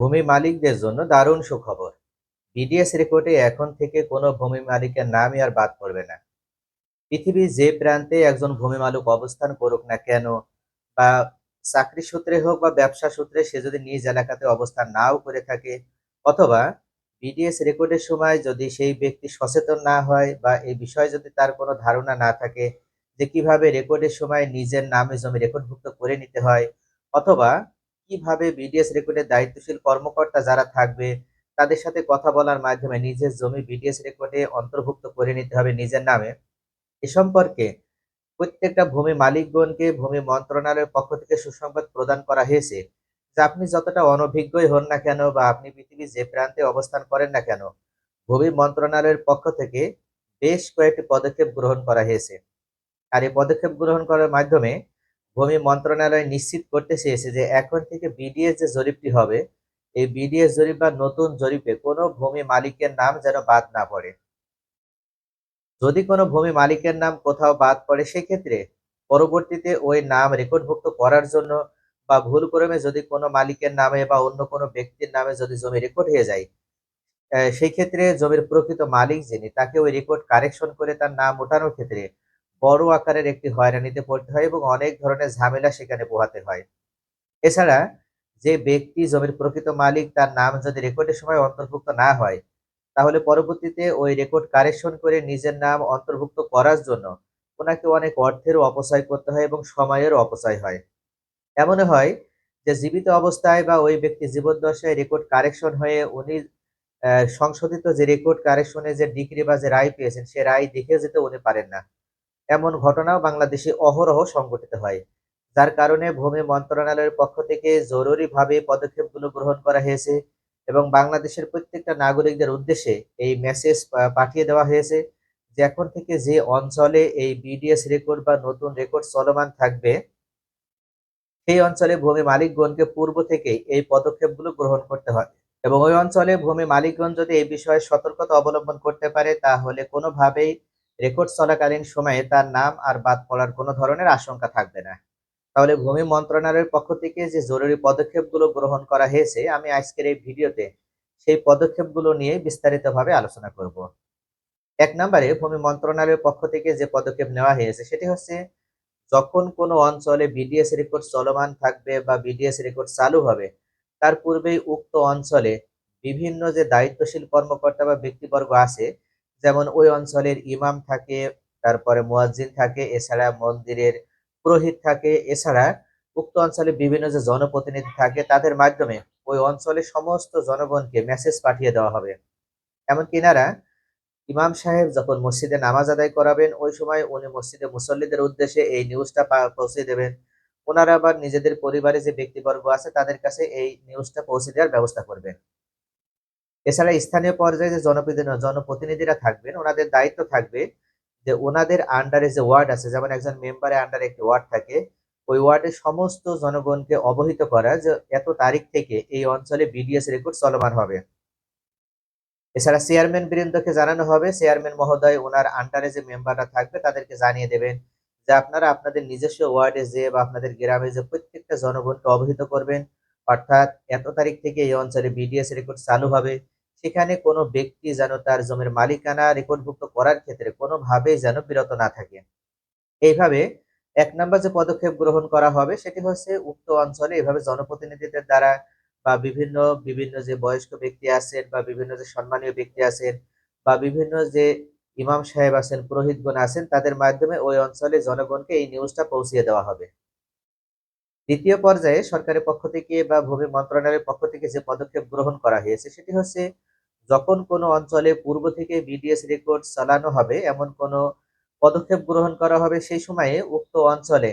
ভূমি মালিকদের জন্য দারুণ সুখবর। বিডিএস রেকর্ডে এখন থেকে কোনো ভূমি মালিকের নামই আর বাদ পড়বে না। পৃথিবীর যে প্রান্তে একজন ভূমি মালিক অবস্থান করুক না কেন বা চাকরি সূত্রে হোক বা ব্যবসা সূত্রে সে যদি নিজ এলাকাতে অবস্থান নাও করে থাকে অথবা বিডিএস রেকর্ডের সময় যদি সেই ব্যক্তি সচেতন না হয় বা এই বিষয়ে যদি তার কোনো ধারণা না থাকে যে কীভাবে রেকর্ডের সময় নিজের নামে জমি রেকর্ডভুক্ত করে নিতে হয় অথবা কীভাবে বিডিএস রেকর্ডের দায়িত্বশীল কর্মকর্তা যারা থাকবে, তাদের সাথে কথা বলার মাধ্যমে নিজের জমি বিডিএস রেকর্ডে অন্তর্ভুক্ত করে নিতে হবে নিজের নামে। এ সম্পর্কে প্রত্যেকটা ভূমি মালিকগণকে ভূমি মন্ত্রণালয়ের পক্ষ থেকে সুসংবাদ প্রদান করা হয়েছে, যে আপনি যতটা অনভিজ্ঞই হন না কেন বা আপনি পৃথিবীর যে প্রান্তে অবস্থান করেন না কেন, ভূমি মন্ত্রণালয়ের পক্ষ থেকে বেশ কয়েকটি পদক্ষেপ গ্রহণ করা হয়েছে। আর এই পদক্ষেপ গ্রহণ করার মাধ্যমে ভূমি মন্ত্রণালয় নিশ্চিত করতে চেয়েছে যে এখন থেকে বিডিএস যে জরিপটি হবে, এই বিডিএস জরিপ বা নতুন জরিপে কোনো ভূমি মালিকের নাম যেন বাদ না পড়ে। যদি কোনো ভূমি মালিকের নাম কোথাও বাদ পড়ে, সেক্ষেত্রে পরবর্তীতে ওই নাম রেকর্ডভুক্ত করার জন্য বা ভুলক্রমে যদি কোনো মালিকের নামে বা অন্য কোনো ব্যক্তির নামে যদি জমি রেকর্ড হয়ে যায় সেই ক্ষেত্রে জমির প্রকৃত মালিক যিনি, তাকে ওই রেকর্ড কারেকশন করে তার নাম ওঠানোর ক্ষেত্রে বড় আকারের একটি হয়রানিতে পড়তে হয় এবং অনেক ধরনের ঝামেলা সেখানে পোহাতে হয়। এছাড়া যে ব্যক্তি জমির প্রকৃত মালিক তার নাম যদি রেকর্ডের সময় অন্তর্ভুক্ত না হয়, তাহলে পরবর্তীতে ওই রেকর্ড কারেকশন করে নিজের নাম অন্তর্ভুক্ত করার জন্য ওনাকে অনেক অর্থেরও অপচয় করতে হয় এবং সময়েরও অপচয় হয়। এমনও হয় যে জীবিত অবস্থায় বা ওই ব্যক্তি জীবদ্দশায় রেকর্ড কারেকশন হয়ে উনি সংশোধিত যে রেকর্ড কারেকশনে যে ডিগ্রি বা যে রায় পেয়েছেন, সে রায় দেখে যেতে উনি পারেন না। এমন ঘটনাও বাংলাদেশে অহরহ সংঘটিত হয়, যার কারণে ভূমি মন্ত্রণালয়ের পক্ষ থেকে জরুরিভাবে পদক্ষেপগুলো গ্রহণ করা হয়েছে এবং বাংলাদেশের প্রত্যেকটা নাগরিকদের উদ্দেশ্যে এই মেসেজ পাঠিয়ে দেওয়া হয়েছে যে এখন থেকে যে অঞ্চলে এই বিডিএস রেকর্ড বা নতুন রেকর্ড চলমান থাকবে, সেই অঞ্চলে ভূমি মালিকগণকে পূর্ব থেকেই এই পদক্ষেপগুলো গ্রহণ করতে হয় এবং ওই অঞ্চলে ভূমি মালিকগণ যদি এই বিষয়ে সতর্কতা অবলম্বন করতে পারে, তাহলে কোনোভাবেই রেকর্ড চলাকালীন সময়ে তার নাম আর বাদ পড়ার কোনো ধরনের আশঙ্কা থাকবে না। তাহলে ভূমি মন্ত্রণালয়ের পক্ষ থেকে যে জরুরি পদক্ষেপগুলো গ্রহণ করা হয়েছে, আমি আজকের এই ভিডিওতে সেই পদক্ষেপগুলো নিয়ে বিস্তারিতভাবে আলোচনা করব। এক নম্বরে, ভূমি মন্ত্রণালয়ের পক্ষ থেকে যে পদক্ষেপ নেওয়া হয়েছে, সেটি হচ্ছে যখন কোনো অঞ্চলে বিডিএস রেকর্ড চলমান থাকবে বা বিডিএস রেকর্ড চালু হবে, তার পূর্বেই উক্ত অঞ্চলে বিভিন্ন যে দায়িত্বশীল কর্মকর্তা বা ব্যক্তিবর্গ আছে যেমন ওই অঞ্চলের ইমাম থাকে, তারপরে মুয়াজ্জিন থাকে, এছাড়া মন্দিরের পুরোহিত থাকে, এছাড়া উক্ত অঞ্চলে বিভিন্ন যে জনপ্রতিনিধি থাকে, তাদের মাধ্যমে ওই অঞ্চলে সমস্ত জনগণকে মেসেজ পাঠিয়ে দেওয়া হবে। এমনকি এনারা ইমাম সাহেব যখন মসজিদে নামাজ আদায় করাবেন, ওই সময় উনি মসজিদে মুসল্লিদের উদ্দেশ্যে এই নিউজটা পৌঁছে দেবেন। ওনারা আবার নিজেদের পরিবারে যে ব্যক্তিবর্গ আছে, তাদের কাছে এই নিউজটা পৌঁছে দেওয়ার ব্যবস্থা করবেন। এছাড়া স্থানীয় পর্যায়ে যে জনপ্রতিনিধি জনপ্রতিনিধিরা থাকবেন, ওনাদের দায়িত্ব থাকবে যে ওনাদের আন্ডারে যে ওয়ার্ড আছে, যেমন একজন মেম্বারের আন্ডারে একটি ওয়ার্ড থাকে, ওই ওয়ার্ডের সমস্ত জনগণকে অবহিত করা যে এত তারিখ থেকে এই অঞ্চলে বিডিএস রেকর্ড চলমান হবে। এছাড়া চেয়ারম্যান বৃন্দকে জানানো হবে চেয়ারম্যান মহোদয় ওনার আন্ডারে যে মেম্বাররা থাকবে, তাদেরকে জানিয়ে দেবেন যে আপনারা আপনাদের নিজস্ব ওয়ার্ডে যে বা আপনাদের গ্রামে যে প্রত্যেকটা জনগণকে অবহিত করবেন, অর্থাৎ এত তারিখ থেকে এই অঞ্চলে বিডিএস রেকর্ড চালু হবে। সেখানে কোনো ব্যক্তি যেন তার জমির মালিকানা রেকর্ডভুক্ত করার ক্ষেত্রে কোনোভাবেই যেন বিরত না থাকে। এইভাবে এক নম্বর যে পদক্ষেপ গ্রহণ করা হবে সেটি হচ্ছে উক্ত অঞ্চলে এভাবে জনপ্রতিনিধিদের দ্বারা বা বিভিন্ন বিভিন্ন যে বয়স্ক ব্যক্তি আছেন বা বিভিন্ন যে সম্মানীয় ব্যক্তি আছেন বা বিভিন্ন যে ইমাম সাহেব আছেন, পুরোহিতগণ আছেন, তাদের মাধ্যমে ওই অঞ্চলে জনগণকে এই নিউজটা পৌঁছিয়ে দেওয়া হবে। দ্বিতীয় পর্যায়ে সরকারের পক্ষ থেকে বা ভূমি মন্ত্রণালয়ের পক্ষ থেকে যে পদক্ষেপ গ্রহণ করা হয়েছে সেটি হচ্ছে যখন কোনো অঞ্চলে পূর্ব থেকে বিডিএস রেকর্ড চালানো হবে, এমন কোনো পদক্ষেপ গ্রহণ করা হবে সেই সময়ে উক্ত অঞ্চলে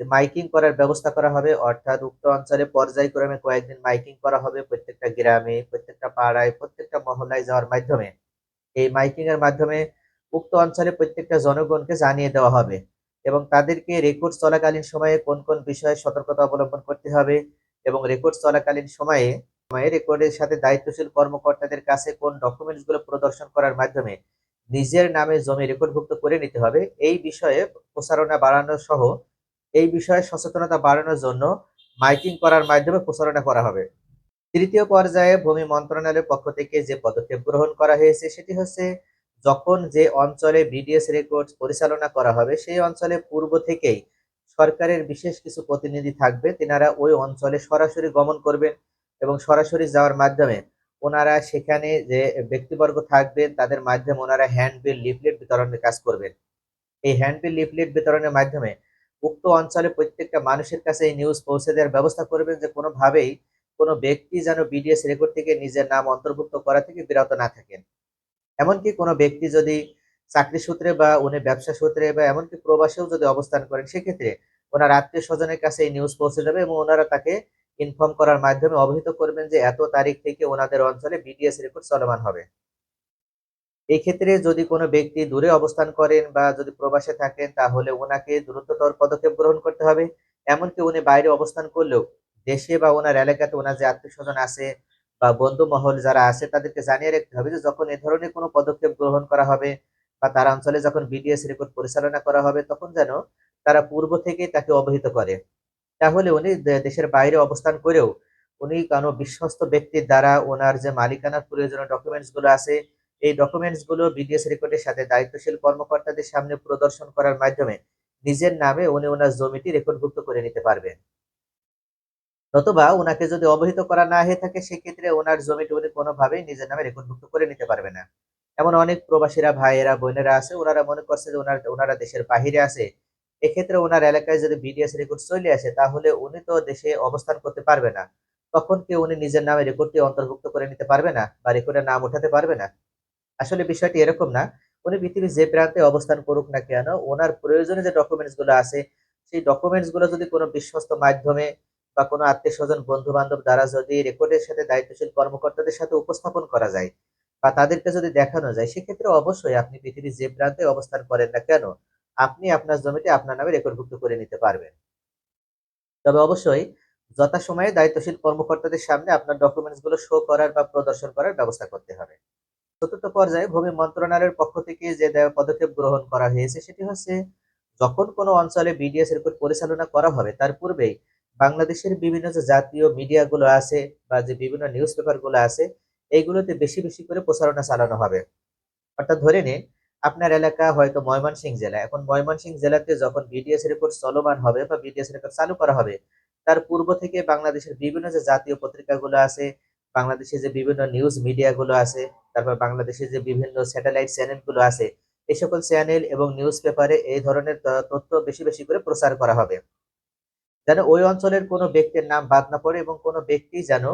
মাইকিং করার ব্যবস্থা করা হবে। অর্থাৎ উক্ত অঞ্চলে পর্যায়ক্রমে কয়েকদিন মাইকিং করা হবে প্রত্যেকটা গ্রামে, প্রত্যেকটা পাড়ায়, প্রত্যেকটা মহল্লায় যাওয়ার মাধ্যমে। এই মাইকিং এর মাধ্যমে উক্ত অঞ্চলে প্রত্যেকটা জনগণকে জানিয়ে দেওয়া হবে এবং তাদেরকে রেকর্ড চলাকালীন সময়ে কোন কোন বিষয়ে সতর্কতা অবলম্বন করতে হবে এবং রেকর্ড চলাকালীন সময়ে সময়ে রেকর্ডের সাথে দায়িত্বশীল কর্মকর্তাদের কাছে কোন ডকুমেন্টসগুলো প্রদর্শন করার মাধ্যমে নিজের নামে জমি রেকর্ডভুক্ত করে নিতে হবে, এই বিষয়ে প্রচারণা বাড়ানো সহ, এই বিষয়ে সচেতনতা বাড়ানোর জন্য মাইকিং করার মাধ্যমে প্রচারণা করা হবে। তৃতীয় পর্যায়ে ভূমি মন্ত্রণালয়ের পক্ষ থেকে যে পদক্ষেপ গ্রহণ করা হয়েছে, সেটি হচ্ছে যখন যে অঞ্চলে বিডিএস রেকর্ড পরিচালনা করা হবে, সেই অঞ্চলে পূর্ব থেকেই সরকারের বিশেষ কিছু প্রতিনিধি থাকবে তেনারা ওই অঞ্চলে সরাসরি গমন করবেন। এবং সরাসরি যাওয়ার মাধ্যমে ওনারা সেখানে যে ব্যক্তিবর্গ থাকবেন, তাদের মাধ্যমে ওনারা হ্যান্ডবিল লিফলেট বিতরণের কাজ করবেন। এই হ্যান্ডবিল লিফলেট বিতরণের মাধ্যমে উক্ত অঞ্চলে প্রত্যেকটা মানুষের কাছে এই নিউজ পৌঁছে দেওয়ার ব্যবস্থা করবেন যে কোনোভাবেই কোনো ব্যক্তি যেন বিডিএস রেকর্ড থেকে নিজের নাম অন্তর্ভুক্ত করা থেকে বিরত না থাকেন। এমনকি কোনো ব্যক্তি যদি চাকরি সূত্রে বা উনি ব্যবসা সূত্রে বা এমনকি প্রবাসেও যদি অবস্থান করেন, সেক্ষেত্রে ওনার আত্মীয় স্বজনের কাছে এই নিউজ পৌঁছে যাবে এবং ওনারা তাকে ইনফর্ম করার মাধ্যমে অবহিত করবেন যে এত তারিখ থেকে ওনাদের অঞ্চলে বিডিএস রেকর্ড চলমান হবে। এই ক্ষেত্রে যদি কোনো ব্যক্তি দূরে অবস্থান করেন বা যদি প্রবাসে থাকেন, তাহলে ওনাকে দ্রুততর পদক্ষেপ গ্রহণ করতে হবে। এমনকি উনি বাইরে অবস্থান করলেও দেশে বা ওনার এলাকাতে ওনার যে আত্মীয় স্বজন আছে বা বন্ধু মহল যারা আছে, তাদেরকে জানিয়ে রাখতে হবে যে যখন এ ধরনের কোনো পদক্ষেপ গ্রহণ করা হবে বা তার অঞ্চলে যখন বিডিএস রেকর্ড পরিচালনা করা হবে, তখন যেন তারা পূর্ব থেকেই তাকে অবহিত করে। তাহলে উনি দেশের বাইরে অবস্থান করেও উনি কোনো বিশ্বস্ত ব্যক্তির দ্বারা ওনার যে মালিকানার প্রয়োজনীয় ডকুমেন্টসগুলো আছে, এই ডকুমেন্টসগুলো বিডিএস রেকর্ডের সাথে দায়িত্বশীল কর্মকর্তাদের সামনে প্রদর্শন করার মাধ্যমে নিজের নামে উনি ওনার জমিটি রেকর্ডভুক্ত করে নিতে পারবেন। নতুবা ওনাকে যদি অবহিত করা না হয়ে থাকে, সেক্ষেত্রে ওনার জমিটি উনি কোনোভাবেই নিজের নামে রেকর্ডভুক্ত করে নিতে পারবে না। এমন অনেক প্রবাসীরা, ভাইয়েরা, বোনেরা আছে, ওনারা মনে করছে যে ওনার, ওনারা দেশের বাহিরে আছে এক্ষেত্রে ওনার এলাকায় যদি বিডিএস রেকর্ড চলে আসে, তাহলে উনি তো দেশে অবস্থান করতে পারবে না। তখন কি উনি নিজের নামে রেকর্ডটি অন্তর্ভুক্ত করে নিতে পারবে না বা রেকর্ডের নাম উঠাতে পারবে না? আসলে বিষয়টি এরকম না। উনি পৃথিবীর যে প্রান্তে অবস্থান করুক না কেন, ওনার প্রয়োজনে যে ডকুমেন্টসগুলো আছে, সেই ডকুমেন্টসগুলো যদি কোনো বিশ্বস্ত মাধ্যমে বা কোনো আত্মীয় স্বজন বন্ধু বান্ধব দ্বারা যদি রেকর্ডের সাথে দায়িত্বশীল কর্মকর্তাদের সাথে উপস্থাপন করা যায় বা তাদেরকে যদি দেখানো যায়, সেক্ষেত্রে অবশ্যই আপনি পৃথিবীর যে প্রান্তে অবস্থান করেন না কেন আপনি আপনার জমিটি আপনার নামে রেকর্ডভুক্ত করে নিতে পারবেন। তবে অবশ্যই যথাসময়ে দায়িত্বশীল কর্মকর্তাদের সামনে আপনার ডকুমেন্টসগুলো শো করার বা প্রদর্শন করার ব্যবস্থা করতে হবে। চতুর্থ পর্যায়ে ভূমি মন্ত্রণালয়ের পক্ষ থেকে যে পদক্ষেপ গ্রহণ করা হয়েছে সেটি হচ্ছে, যখন কোনো অঞ্চলে বিডিএস রেকর্ড পরিচালনা করা হবে, তার পূর্বেই বাংলাদেশের বিভিন্ন যে জাতীয় মিডিয়াগুলো আছে বা যে বিভিন্ন নিউজ পেপারগুলো আছে, এইগুলোতে বেশি বেশি করে প্রচারণা চালানো হবে। অর্থাৎ ধরে নিন আপনার এলাকা হয়তো ময়মনসিংহ জেলা। এখন ময়মনসিংহ জেলাতে যখন বিডিএস রেকর্ড চলমান হবে বা বিডিএস রেকর্ড চালু করা হবে, তার পূর্ব থেকে বাংলাদেশের বিভিন্ন যে জাতীয় পত্রিকাগুলো আছে, বাংলাদেশে যে বিভিন্ন নিউজ মিডিয়াগুলো আছে, তারপর বাংলাদেশের যে বিভিন্ন স্যাটেলাইট চ্যানেলগুলো আছে, এই সকল চ্যানেল এবং নিউজ পেপারে এই ধরনের তথ্য বেশি বেশি করে প্রচার করা হবে। যেন ওই অঞ্চলের কোনো ব্যক্তির নাম বাদ না পড়ে এবং কোনো ব্যক্তি যেন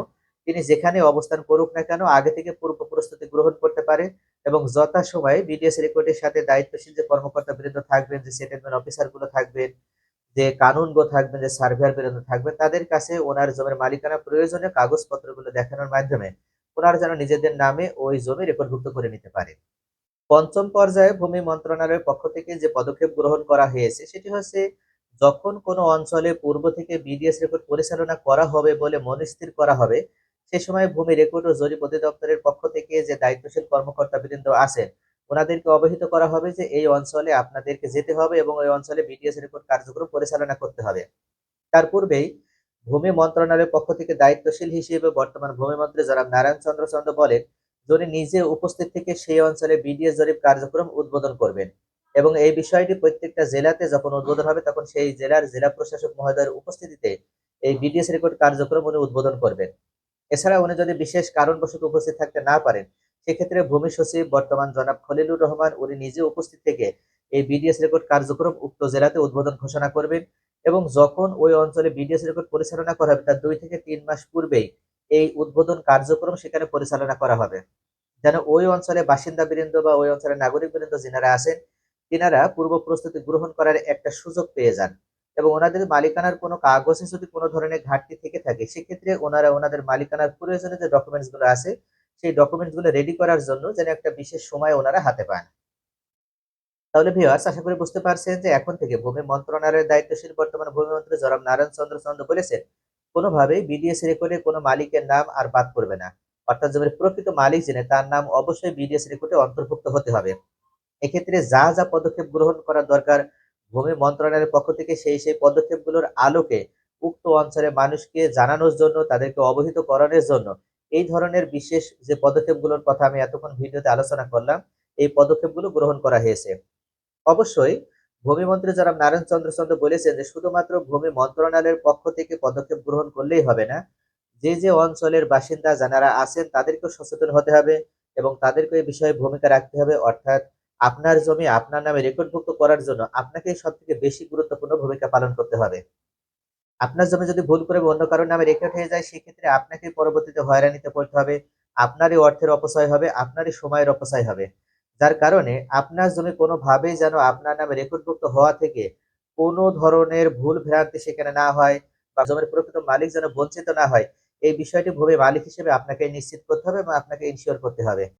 তিনি যেখানে অবস্থান করুক না কেন, আগে থেকে পূর্ব প্রস্তুতি গ্রহণ করতে পারে এবং যথাসময়ে বিডিএস রেকর্ডের সাথে দায়িত্বশীল যে কর্মকর্তা বৃন্দ থাকবেন, যে সেটেলমেন্ট অফিসারগুলো থাকবেন, যে কানুনগো থাকবেন, যে সার্ভেয়ার বৃন্দ থাকবেন, তাদের কাছে ওনার জমির মালিকানা প্রয়োজনীয় কাগজপত্রগুলো দেখানোর মাধ্যমে ওনারা যেন নিজেদের নামে ওই জমি রেকর্ডভুক্ত করে নিতে পারে পঞ্চম পর্যায়ে ভূমি মন্ত্রণালয়ের পক্ষ থেকে যে পদক্ষেপ গ্রহণ করা হয়েছে, সেটি হচ্ছে যখন কোনো অঞ্চলে পূর্ব থেকে বিডিএস রেকর্ড পরিচালনা করা হবে বলে মনস্থির করা হবে সে সময় ভূমি রেকর্ড ও জরিপ অধিদপ্তরের পক্ষ থেকে যে দায়িত্বশীল কর্মকর্তা বৃন্দ আছেন, ওনাদেরকে অবহিত করা হবে যে এই অঞ্চলে আপনাদেরকে যেতে হবে এবং ওই অঞ্চলে বিডিএস রেকর্ড কার্যক্রম পরিচালনা করতে হবে। তার পূর্বেই ভূমি মন্ত্রণালয়ের পক্ষ থেকে দায়িত্বশীল হিসেবে বর্তমান ভূমিমন্ত্রী জনাব নারায়ণ চন্দ্র চন্দ্র বলেন, যিনি নিজে উপস্থিত থেকে সেই অঞ্চলে বিডিএস জরিপ কার্যক্রম উদ্বোধন করবেন এবং এই বিষয়টি প্রত্যেকটা জেলাতে যখন উদ্বোধন হবে তখন সেই জেলার জেলা প্রশাসক মহোদয়ের উপস্থিতিতে এই বিডিএস রেকর্ড কার্যক্রম উনি উদ্বোধন করবেন। এছাড়া উনি যদি বিশেষ কারণবশত উপস্থিত থাকতে না পারেন, সেক্ষেত্রে ভূমি সচিব বর্তমান জনাব খলিলুর রহমান উনি নিজে উপস্থিত থেকে এই বিডিএস রেকর্ড কার্যক্রম উক্ত জেলাতে উদ্বোধন ঘোষণা করবেন এবং যখন ওই অঞ্চলে বিডিএস রেকর্ড পরিচালনা করা হবে, তার দুই থেকে তিন মাস পূর্বেই এই উদ্বোধন কার্যক্রম সেখানে পরিচালনা করা হবে। যেন ওই অঞ্চলে বাসিন্দা বৃন্দ বা ওই অঞ্চলের নাগরিক বৃন্দ যিনারা আছেন, তিনারা পূর্ব প্রস্তুতি গ্রহণ করার একটা সুযোগ পেয়ে যান। এবং ওনাদের মালিকানার কোনো কাগজে যদি কোনো ধরনের ঘাটতি থেকে থাকে, সেক্ষেত্রে ওনারা ওনাদের মালিকানার প্রয়োজনে যে ডকুমেন্টসগুলো আছে, সেই ডকুমেন্টসগুলো রেডি করার জন্য যেন একটা বিশেষ সময় ওনারা হাতে পান। তাহলে ভিওয়ার্স আশা করি বুঝতে পারছেন যে এখন থেকে ভূমি মন্ত্রণালয়ের দায়িত্বশীল বর্তমান ভূমি মন্ত্রী জনাব নারায়ণ চন্দ্র চন্দ্র বলেছেন, কোনোভাবেই বিডিএস রেকর্ডে কোনো মালিকের নাম আর বাদ পড়বে না। অর্থাৎ জমির প্রকৃত মালিক জেনে তার নাম অবশ্যই বিডিএস রেকর্ডে অন্তর্ভুক্ত হতে হবে। এক্ষেত্রে যা যা পদক্ষেপ গ্রহণ করা দরকার ভূমি মন্ত্রণালয়ের পক্ষ থেকে সেই সেই পদক্ষেপগুলোর আলোকে উক্ত অঞ্চলের মানুষকে জানানোর জন্য, তাদেরকে অবহিত করানোর জন্য এই ধরনের বিশেষ যে পদক্ষেপগুলোর কথা আমি এতক্ষণ ভিডিওতে আলোচনা করলাম, এই পদক্ষেপগুলো গ্রহণ করা হয়েছে। অবশ্যই ভূমিমন্ত্রী যারা নারায়ণ চন্দ্র চন্দ্র বলেছেন যে, শুধুমাত্র ভূমি মন্ত্রণালয়ের পক্ষ থেকে পদক্ষেপ গ্রহণ করলেই হবে না, যে যে অঞ্চলের বাসিন্দা যারা আছেন তাদেরকেও সচেতন হতে হবে এবং তাদেরকে এই বিষয়ে ভূমিকা রাখতে হবে, অর্থাৎ আপনার জমি আপনার নামে রেকর্ডভুক্ত করার জন্য আপনাকে সব থেকে বেশি গুরুত্বপূর্ণ ভূমিকা পালন করতে হবে। আপনার জমি যদি ভুল করে অন্য কারোর নামে রেকর্ড হয়ে যায়, সেক্ষেত্রে আপনাকে পরবর্তীতে হয়রানিতে পড়তে হবে। আপনারই অর্থের অপচয় হবে, আপনারই সময়ের অপচয় হবে। যার কারণে আপনার জমি কোনোভাবেই যেন আপনার নামে রেকর্ডভুক্ত হওয়া থেকে কোনো ধরনের ভুল ভ্রান্তি সেখানে না হয় বা জমির প্রকৃত মালিক যেন বঞ্চিত না হয়, এই বিষয়টি ভূমি মালিক হিসেবে আপনাকে নিশ্চিত করতে হবে এবং আপনাকে ইনশিওর করতে হবে।